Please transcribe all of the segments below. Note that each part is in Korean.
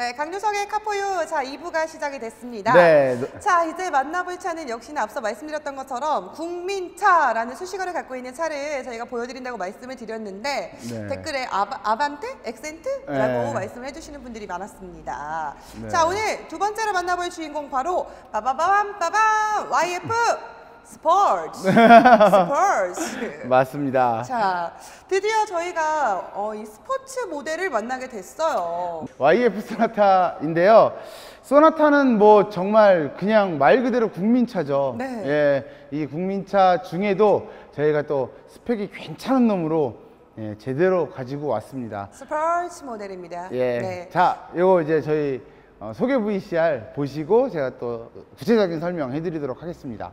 네, 강유석의 카포유 자 2부가 시작이 됐습니다. 네. 자 이제 만나볼 차는 역시나 앞서 말씀드렸던 것처럼 국민차라는 수식어를 갖고 있는 차를 저희가 보여드린다고 말씀을 드렸는데 네. 댓글에 아바, 아반떼, 엑센트라고 네. 말씀을 해주시는 분들이 많았습니다. 네. 자 오늘 두 번째로 만나볼 주인공 바로 빠바바밤 빠밤 YF 스포츠 스포츠 맞습니다. 자 드디어 저희가 어, 이 스포츠 모델을 만나게 됐어요. YF 소나타인데요. 소나타는 뭐 정말 그냥 말 그대로 국민차죠. 네. 예, 이 국민차 중에도 저희가 또 스펙이 괜찮은 놈으로 예, 제대로 가지고 왔습니다. 스포츠 모델입니다. 예. 네. 자, 요거 이제 저희 어, 소개 VCR 보시고 제가 또 구체적인 설명 해드리도록 하겠습니다.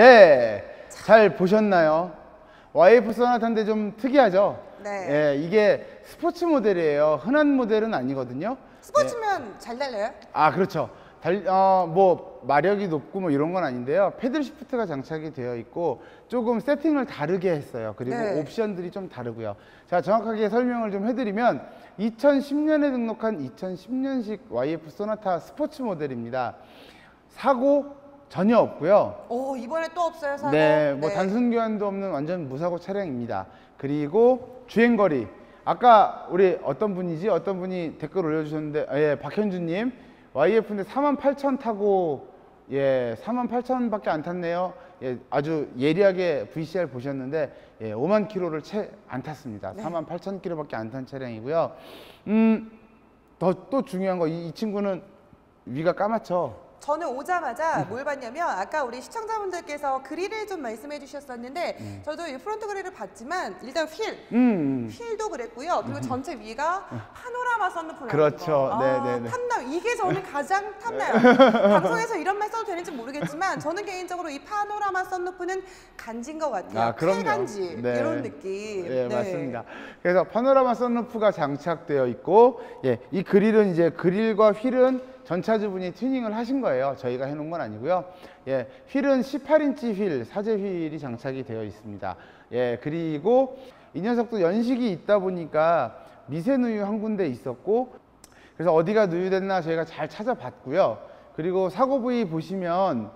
네, 잘 보셨나요? YF 소나타인데 좀 특이하죠? 네. 예, 이게 스포츠 모델이에요. 흔한 모델은 아니거든요. 스포츠면 잘 달려요? 아, 그렇죠. 달, 어, 뭐 마력이 높고 뭐 이런 건 아닌데요. 패들 시프트가 장착이 되어 있고 조금 세팅을 다르게 했어요. 그리고 네. 옵션들이 좀 다르고요. 자, 정확하게 설명을 좀 해드리면 2010년에 등록한 2010년식 YF 소나타 스포츠 모델입니다. 사고 전혀 없고요. 오 이번에 또 없어요 사고? 네, 뭐 단순 교환도 없는 완전 무사고 차량입니다. 그리고 주행 거리. 아까 우리 어떤 분이지? 어떤 분이 댓글 올려주셨는데, 아, 예, 박현주님 YF인데 4만 8천 타고 예, 4만 8천밖에 안 탔네요. 예, 아주 예리하게 VCR 보셨는데 예, 5만 킬로를 채 안 탔습니다. 네. 4만 8천 킬로밖에 안 탄 차량이고요. 음, 더 또 중요한 거 이 친구는 위가 까맣죠. 저는 오자마자 뭘 봤냐면 아까 우리 시청자분들께서 그릴을 좀 말씀해 주셨었는데 저도 이 프론트 그릴을 봤지만 일단 휠 음, 휠도 그랬고요. 그리고 전체 위가 파노라마 썬루프라는 그렇죠. 거. 아, 네, 네, 네. 탐나요. 이게 저는 가장 탐나요. 방송에서 이런 말 써도 되는지 모르겠지만 저는 개인적으로 이 파노라마 썬루프는 간지인 것 같아요. 아, 그럼요. 칼간지 네. 이런 느낌. 예, 맞습니다. 그래서 파노라마 썬루프가 장착되어 있고, 예, 이 그릴은 이제 그릴과 휠은 전차주분이 튜닝을 하신 거예요. 저희가 해놓은 건 아니고요. 예, 휠은 18인치 휠, 사제 휠이 장착이 되어 있습니다. 예, 그리고 이 녀석도 연식이 있다 보니까 미세 누유 한 군데 있었고, 그래서 어디가 누유됐나 저희가 잘 찾아봤고요. 그리고 사고 부위 보시면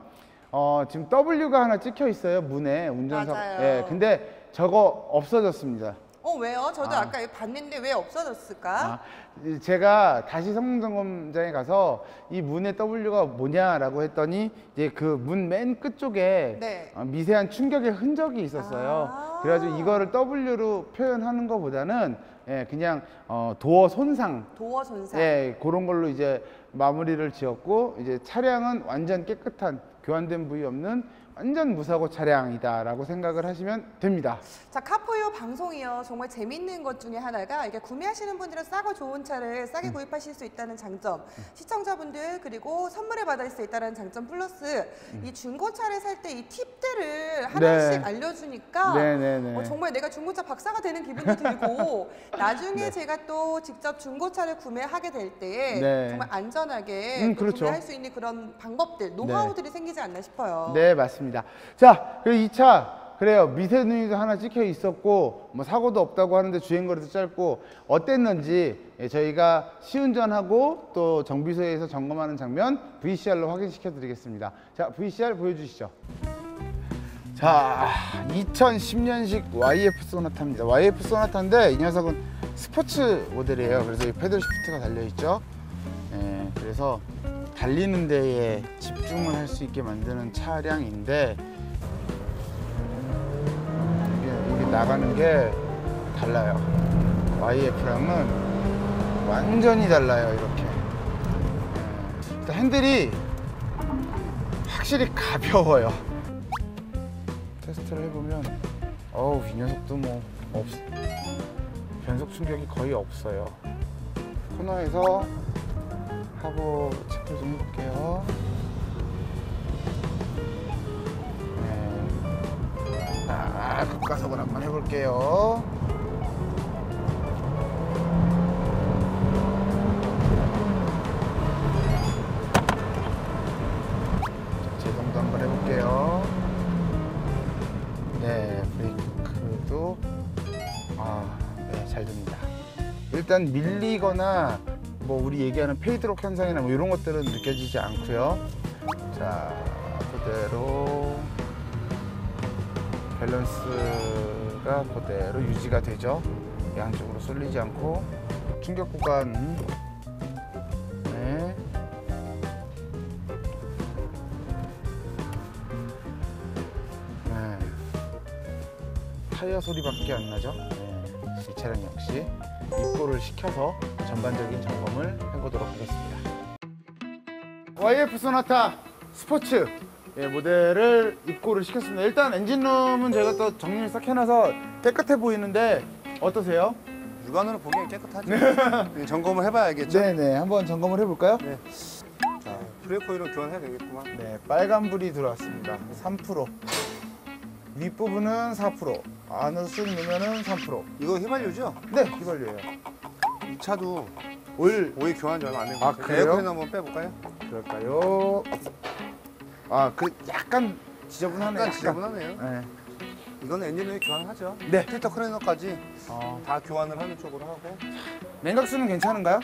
어, 지금 W가 하나 찍혀 있어요 문에 운전사. 맞아요. 예, 근데 저거 없어졌습니다. 어 왜요? 저도 아. 아. 까 봤는데 왜 없어졌을까? 아, 이- 제가 다시 성능 점검장에 가서 이 문의 W가 뭐냐라고 했더니 이제 그 문 맨 끝쪽에 네. 어, 미세한 충격의 흔적이 있었어요. 아. 그래가지고 이거를 W로 표현하는 것보다는 예, 그냥 어, 도어 손상 도어 손상. 예, 그런 걸로 이제 마무리를 지었고 이제 차량은 완전 깨끗한 교환된 부위 없는 완전 무사고 차량이다라고 생각을 하시면 됩니다. 자, 카포요 방송이요. 정말 재밌는 것 중에 하나가 이게 구매하시는 분들은 싸고 좋은 차를 음. 싸게 구입하실 수 있다는 장점, 시청자분들 그리고 선물을 받을 수 있다는 장점 플러스 이 중고차를 살 때 이 팁들을 하나씩 음. 네. 알려주니까 네네네. 어, 정말 내가 중고차 박사가 되는 기분도 들고 나중에 네. 제가 또 직접 중고차를 구매하게 될때 네. 정말 안전하게 음, 또 그렇죠. 구매할 수 있는 그런 방법들, 노하우들이 생기지 않나 싶어요. 네, 맞습니다. 자, 그리고 이차 그래요. 미세 누이도 하나 찍혀 있었고 뭐 사고도 없다고 하는데 주행 거리도 짧고 어땠는지 예, 저희가 시운전하고 또 정비소에서 점검하는 장면 VCR로 확인시켜 드리겠습니다. 자, VCR 보여주시죠. 자, 2010년식 YF 소나타입니다. YF 소나타인데 이 녀석은 스포츠 모델이에요. 그래서 이 패들 시프트가 달려 있죠. 예, 그래서 달리는 데에 집중을 할 수 있게 만드는 차량인데 이게 나가는 게 달라요. YF랑은 완전히 달라요. 이렇게. 예. 일단 핸들이 확실히 가벼워요. 테스트를 해보면 어우 이 녀석도 뭐 없, 변속 충격이 거의 없어요. 코너에서 하부 체크 좀 해볼게요. 네. 아, 급가속을 한번 해볼게요. 자, 제동도 한번 해볼게요. 네, 브레이크도 아, 네, 잘 됩니다. 일단 밀리거나 뭐 우리 얘기하는 페이드록 현상이나 뭐 이런 것들은 느껴지지 않고요. 자, 그대로 밸런스가 그대로 유지가 되죠. 양쪽으로 쏠리지 않고 충격 구간 네. 네. 타이어 소리밖에 안 나죠. 네. 이 차량 역시 입고를 시켜서 전반적인 점검을 해보도록 하겠습니다. YF 소나타 스포츠 예, 모델을 입고를 시켰습니다. 일단 엔진룸은 제가 또 정리를 싹 해놔서 깨끗해 보이는데 어떠세요? 육안으로 보기엔 깨끗하죠. 네, 점검을 해봐야 알겠죠. 네네, 한번 점검을 해볼까요? 네. 자, 브레이크 오일은 교환해야 되겠구만. 네, 빨간불이 들어왔습니다. 3%. 윗부분은 4%, 안으로 쑥 넣으면 3%. 이거 휘발유죠? 네, 휘발유예요. 이 차도 올 오일 교환 지 얼마 안된것 아, 같아요. 그래요? 에어컨 한번 빼볼까요? 그럴까요? 아, 그 약간 지저분하네요. 약간 지저분하네요. 네. 이거는 엔진 오일 교환하죠. 네. 필터 클리너까지 어, 다 교환을 하는 쪽으로 하고 냉각수는 괜찮은가요?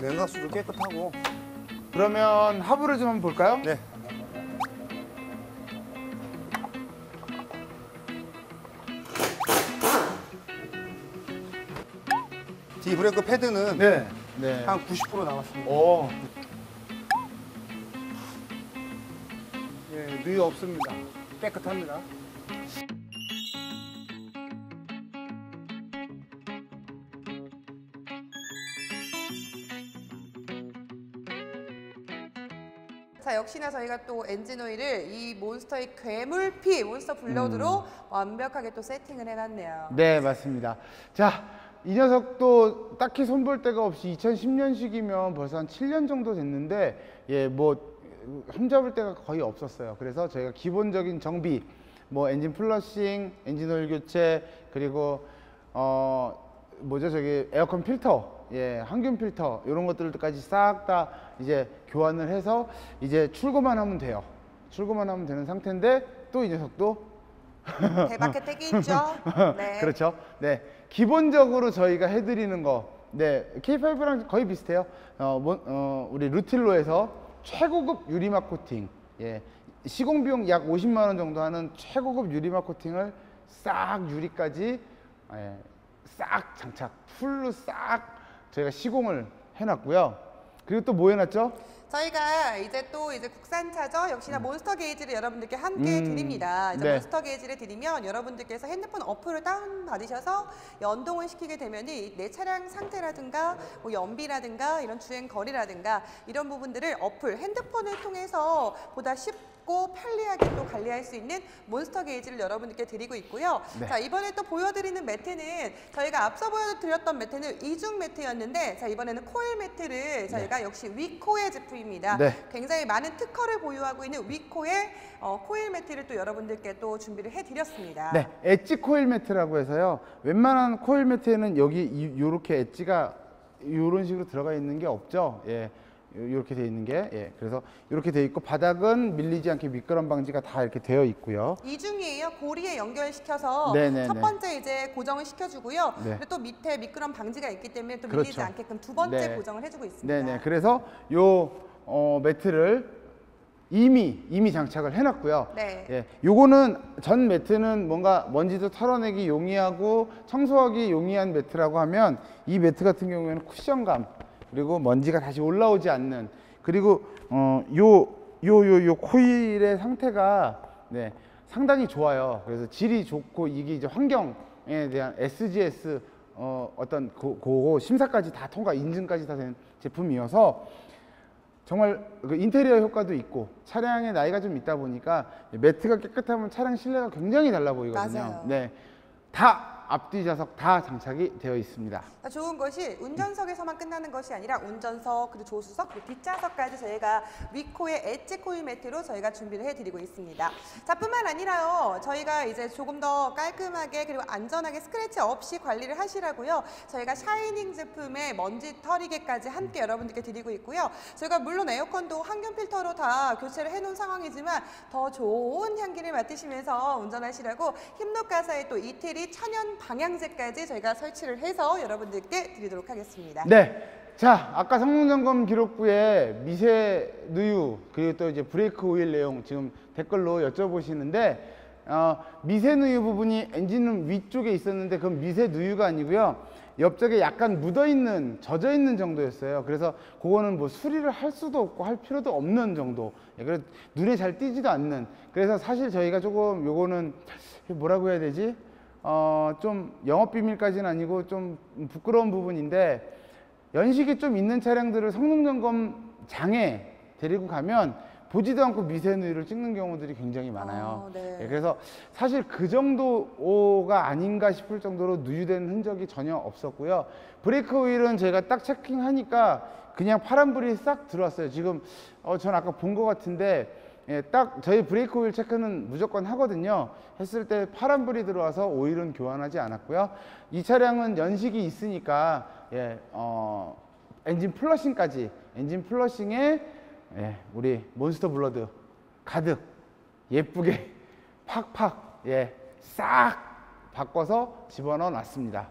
냉각수도 깨끗하고 그러면 하부를 좀 한번 볼까요? 네. 뒤 브레이크 패드는 네. 네. 한 90% 남았습니다. 오. 예, 누이 없습니다. 깨끗합니다. 자 역시나 저희가 또 엔진 오일을 이 몬스터의 괴물피 몬스터 블러드로 완벽하게 또 세팅을 해놨네요. 네, 맞습니다. 자, 이 녀석도 딱히 손볼 데가 없이 2010년식이면 벌써 한 7년 정도 됐는데, 예, 뭐, 흠잡을 데가 거의 없었어요. 그래서 저희가 기본적인 정비, 뭐, 엔진 플러싱, 엔진 오일 교체, 그리고, 어, 뭐죠, 저기, 에어컨 필터, 예, 항균 필터, 이런 것들까지 싹 다 이제 교환을 해서 이제 출고만 하면 돼요. 출고만 하면 되는 상태인데, 또 이 녀석도 대박 혜택이 있죠. 네. 그렇죠. 네. 기본적으로 저희가 해드리는 거, 네. K5랑 거의 비슷해요. 어, 뭐, 어, 우리 루틸로에서 최고급 유리막 코팅, 예. 시공 비용 약 50만 원 정도 하는 최고급 유리막 코팅을 싹 유리까지 예, 싹 장착, 풀로 싹 저희가 시공을 해놨고요. 그리고 또 뭐 해놨죠? 저희가 이제 또 이제 국산차죠. 역시나 몬스터 게이지를 여러분들께 함께 음, 드립니다. 이제 네. 몬스터 게이지를 드리면 여러분들께서 핸드폰 어플을 다운 받으셔서 연동을 시키게 되면이 내 차량 상태라든가 뭐 연비라든가 이런 주행 거리라든가 이런 부분들을 어플 핸드폰을 통해서 보다 쉽 고 편리하게 또 관리할 수 있는 몬스터 게이지를 여러분들께 드리고 있고요. 네. 자 이번에 또 보여드리는 매트는 저희가 앞서 보여드렸던 매트는 이중 매트였는데 자 이번에는 코일 매트를 저희가 역시 위코의 제품입니다. 네. 굉장히 많은 특허를 보유하고 있는 위코의 어, 코일 매트를 또 여러분들께 또 준비를 해드렸습니다. 네, 엣지 코일 매트라고 해서요. 웬만한 코일 매트에는 여기 이, 요렇게 엣지가 요런 식으로 들어가 있는 게 없죠. 예. 이렇게 돼 있는 게 예. 그래서 이렇게 돼 있고 바닥은 밀리지 않게 미끄럼 방지가 다 이렇게 되어 있고요. 이중이에요. 고리에 연결시켜서 네네네. 첫 번째 이제 고정을 시켜주고요. 네. 그리고 또 밑에 미끄럼 방지가 있기 때문에 또 밀리지 그렇죠. 않게끔 두 번째 네. 고정을 해주고 있습니다. 네네. 그래서 요 어, 매트를 이미 이미 장착을 해놨고요. 네. 예, 요거는 전 매트는 뭔가 먼지도 털어내기 용이하고 청소하기 용이한 매트라고 하면 이 매트 같은 경우에는 쿠션감 그리고 먼지가 다시 올라오지 않는 그리고 어요 요 요 요 코일의 상태가 네 상당히 좋아요. 그래서 질이 좋고 이게 이제 환경에 대한 SGS 어 어떤 그, 그거 심사까지 다 통과 인증까지 다 된 제품이어서 정말 그 인테리어 효과도 있고 차량의 나이가 좀 있다 보니까 매트가 깨끗하면 차량 실내가 굉장히 달라 보이거든요. 맞아요. 네, 다 앞뒤 좌석 다 장착이 되어 있습니다. 그러니까 좋은 것이 운전석에서만 끝나는 것이 아니라 운전석 그리고 조수석 그리고 뒷좌석까지 저희가 위코의 엣지 코일 매트로 저희가 준비를 해드리고 있습니다. 자 뿐만 아니라요 저희가 이제 조금 더 깔끔하게 그리고 안전하게 스크래치 없이 관리를 하시라고요 저희가 샤이닝 제품의 먼지 털이개까지 함께 여러분들께 드리고 있고요 저희가 물론 에어컨도 항균 필터로 다 교체를 해놓은 상황이지만 더 좋은 향기를 맡으시면서 운전하시라고 힙노가사의 또 이태리 천연 방향제까지 저희가 설치를 해서 여러분들께 드리도록 하겠습니다. 네. 자, 아까 성능 점검 기록부에 미세 누유 그리고 또 이제 브레이크 오일 내용 지금 댓글로 여쭤보시는데 어, 미세 누유 부분이 엔진룸 위쪽에 있었는데 그건 미세 누유가 아니고요. 옆쪽에 약간 묻어 있는 젖어 있는 정도였어요. 그래서 그거는 뭐 수리를 할 수도 없고 할 필요도 없는 정도. 예, 그래서 눈에 잘 띄지도 않는. 그래서 사실 저희가 조금 요거는 뭐라고 해야 되지? 어, 좀 영업 비밀까지는 아니고 좀 부끄러운 부분인데 연식이 좀 있는 차량들을 성능 점검 장에 데리고 가면 보지도 않고 미세누이를 찍는 경우들이 굉장히 많아요. 어, 네. 예, 그래서 사실 그 정도가 아닌가 싶을 정도로 누유된 흔적이 전혀 없었고요. 브레이크 오일은 제가 딱 체킹하니까 그냥 파란 불이 싹 들어왔어요. 지금 어, 전 아까 본 것 같은데 예, 딱 저희 브레이크 오일 체크는 무조건 하거든요. 했을 때 파란불이 들어와서 오일은 교환하지 않았고요. 이 차량은 연식이 있으니까 예, 어, 엔진 플러싱까지 엔진 플러싱에 예, 우리 몬스터 블러드 가득 예쁘게 팍팍 예, 싹 바꿔서 집어넣어 놨습니다.